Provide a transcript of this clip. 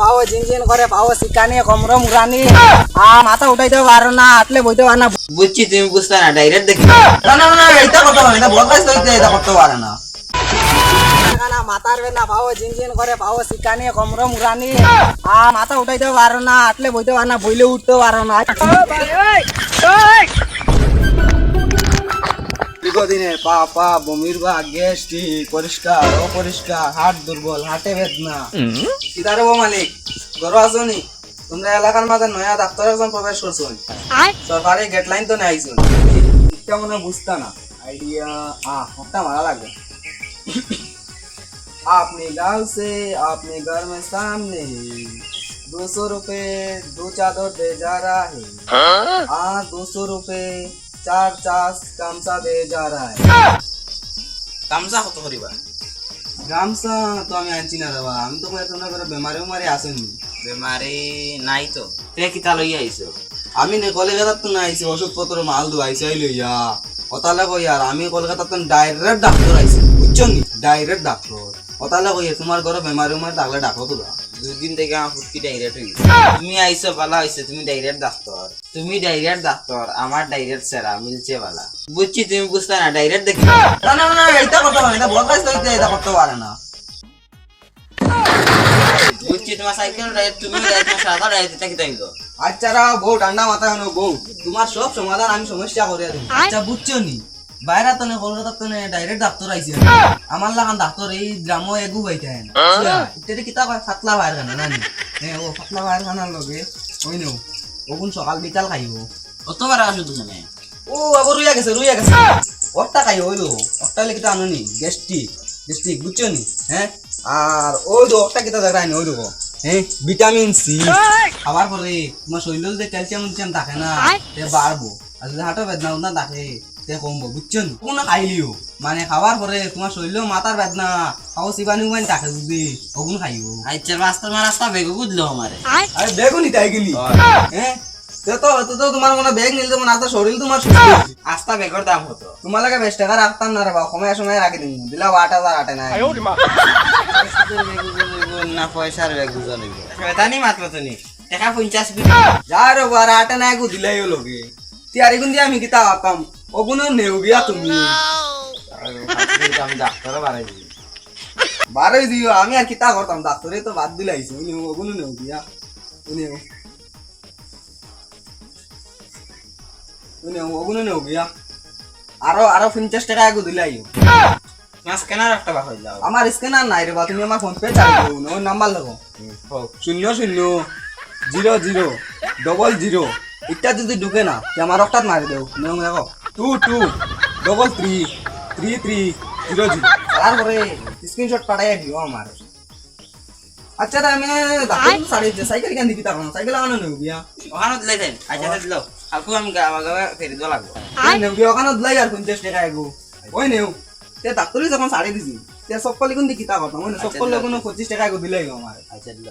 পাও জিনজিন করে পাও শিকানি কমর মুরানি আ মাথা উঠাইতে পারো না আটলে বইতে পারো না। বুঝছি তুমি বুঝতে না ডাইরেক্ট দেখি। না না না এটা করতে পারে না বদলাইছ তো এটা করতে পারে না। মাথার বেলা পাও জিনজিন করে পাও শিকানি কমর মুরানি আ মাথা উঠাইতে পারো না আটলে বইতে পারো না বইলে উঠতে পারো না। দীর্ঘদিনের পা পা বমির বা গ্যাস্ট্রিক পরিষ্কার অপরিষ্কার হাট দুর্বল হাটে বেদনা কিতারে বো মালিক গরো আছো নি তোমরা এলাকার মাঝে নয়া ডাক্তার একজন প্রবেশ করছো সরকারি গেটলাইন তো নাই শুন এটা মনে হয় বুঝতা না আইডিয়া আ হকটা মারা লাগবে अपने गांव से अपने घर में सामने दो सौ रुपए दो चादर दे जा रहा है हाँ दो सौ रुपए चार चास गामसा दे जा रहा है গামছা কত করিবা গামছা তো আমি আনছি না রে বা আমি তো কয়েকটা না করে বেমারে উমারে আসেনি বেমারি নাই তো তে কিতা লই আইছো আমি নে কলকাতার তো না আইছি ওষুধপত্র মাল দু আইছি আইলো ইয়া ওতালে কই আর আমি কলকাতার তো ডাইরেক্ট ডাক্তার আইছি বুঝছো নি ডাইরেক্ট ডাক্তার ওতালে কই তোমার ঘরে বেমারি উমারে থাকলে ডাক্তার তোরা দুই দিন থেকে আমার ফুটকি ডাইরেক্ট হয়ে গেছে। তুমি আইসো বালা হইছে তুমি ডাইরেক্ট ডাক্তার। তুমি ডাইরেক্ট ডাক্তার আমার ডাইরেক্ট সেরা মিলছে বালা। বুঝছি তুমি বুঝতে না ডাইরেক্ট দেখি। না না না এটা করতে পারে না তো এটা করতে পারে না। বুঝছি তোমার সাইকেল তুমি সাদা এটা আচ্ছা রা বউ ঠান্ডা আনো বউ। তোমার সব সমাধান আমি সমস্যা করে আচ্ছা বুঝছ নি? বাইরে তো নে কলকাতা তো নে ডাইরেক্ট ডাক্তার আইছে। আমার লাগান ডাক্তার এই গ্রামও এগু বাইতে হয়? এটা কিতা কয় ফাতলা বাইর খানা নানি ও ফাতলা বাইর খানার লগে ওই নেও ওগুন সকাল বিকাল খাইব। কতবার আসো তুমি ও আবার রুইয়া গেছে রুইয়া গেছে। ওরটা খাই হইল ওরটা হলে কিতা আনুনি? গ্যাস্ট্রিক গ্যাস্ট্রিক বুঝছ নি? হ্যাঁ আর ওই তো ওরটা কিতা দেখায় নি ওই দেখো হ্যাঁ ভিটামিন সি। খাবার পরে তোমার শরীরে যদি ক্যালসিয়াম থাকে না তে বাড়বো। আর যদি হাঁটো বেদনা উদনা থাকে তে কমবো বুঝছ নি? কোনো খাইলিও। মানে খাবার পরে তোমার শরীরেও মাথার বেদনা খাও চিবানি উবানি থাকে যদি ওগুন খাইব আচ্ছা রাস্তা মা রাস্তা বেগো বুঝলো আমারে আরে বেগুনি তাই গেলি। হ্যাঁ। তো তো তো তো তোমার কোনো ব্যাগ নিলে তোমার আস্তা শরীর তোমার আস্তা বেগর দাম হতো তোমার লাগে বেশ টাকা রাখতাম না রে বা সময় সময় রাখি দিন দিলা আট হাজার আটে নাই। না পয়সার বেগ বুঝলো শয়তানি মাত্র তুমি? টাকা পঞ্চাশ যা রে বার আটে নাই গো দিলাই গে তিয়ারি গুন দিয়ে আমি কিতা আপাম ওগুনো নেও গিয়া তুমি। আমি ডাক্তারও বাড়াই দিই বারোই দিও আমি আর কিতা করতাম? ডাক্তারে তো বাদ দিলাইছি উনি ওগুনো নেও গিয়া উনি উনি ওগুনো নেও গিয়া আরও আরও পঞ্চাশ টাকা এগো দিলাই মাছ কেনার একটা বাক হইল আমার স্ক্যানার নাই রে বা তুমি আমার ফোন পে চালু ওই নাম্বার লাগো শূন্য শূন্য জিরো জিরো ডবল জিরো এটা যদি ঢুকে না তে আমার রক্তাত মারি দেও নিয়ম দেখো two two double three three three zero zero তারপরে স্ক্রিনশট পাঠাই দিও আমার আচ্ছা তা আমি সাইকেল কেন দিবি তখন সাইকেল আনো নেও বিয়া ওখানে দিলে দেন আচ্ছা দিল কালকে আমি গাওয়া গাওয়া ফেরি দেওয়া লাগবো নেও বিয়া ওখানে দিলাই আর পঞ্চাশ টাকা এগো ওই নেও তে ডাক্তারই যখন সারি দিছি তে সব লিখুন দি কিতা করতাম ওই সব করলে কোনো পঁচিশ টাকা এগো দিলাই গো আমার আচ্ছা দিল